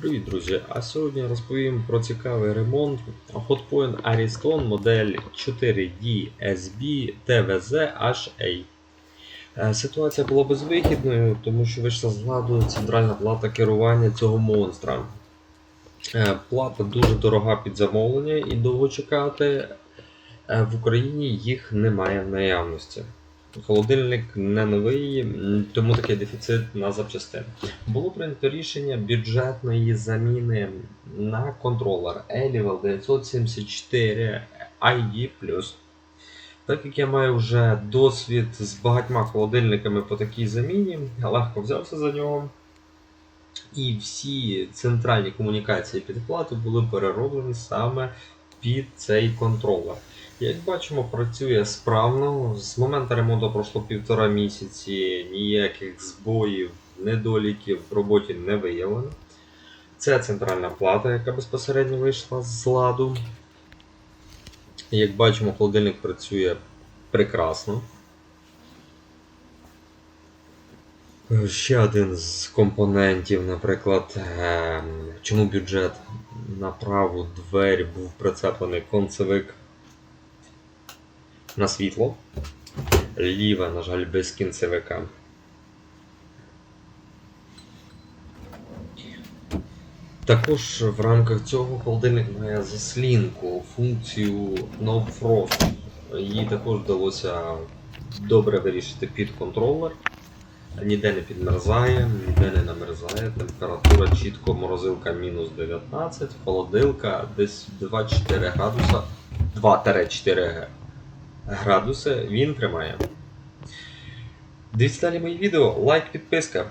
Привіт, друзі! А сьогодні розповім про цікавий ремонт Hotpoint Ariston модель 4D SB TVZ HA. Е, Ситуація була безвихідною, тому що вийшла з ладу центральна плата керування цього монстра. Е, Плата дуже дорога під замовлення і довго чекати. Е, В Україні їх немає в наявності. Холодильник не новий, тому такий дефіцит на запчастини. Було прийнято рішення бюджетної заміни на контролер Elivel 974 ID. Так як я маю вже досвід з багатьма холодильниками по такій заміні, я легко взявся за нього. І всі центральні комунікації підплати були перероблені саме під цей контролер. Як бачимо, працює справно. З моменту ремонту пройшло півтора місяці, ніяких збоїв, недоліків в роботі не виявлено. Це центральна плата, яка безпосередньо вийшла з ладу. Як бачимо, холодильник працює прекрасно. Ще один з компонентів, наприклад, ем, чому бюджет на праву двері був прицеплений концевик на світло. Ліве, на жаль, без кінцевика. Також в рамках цього холодильник має заслінку, функцію No Frost. Її також вдалося добре вирішити під контролер. Ніде не підмерзає, ніде не намерзає. Температура чітко морозилка мінус 19, холодилка десь 2-4 градуса. 2-4 градуси він тримає. Дивіться далі мої відео, лайк, підписка.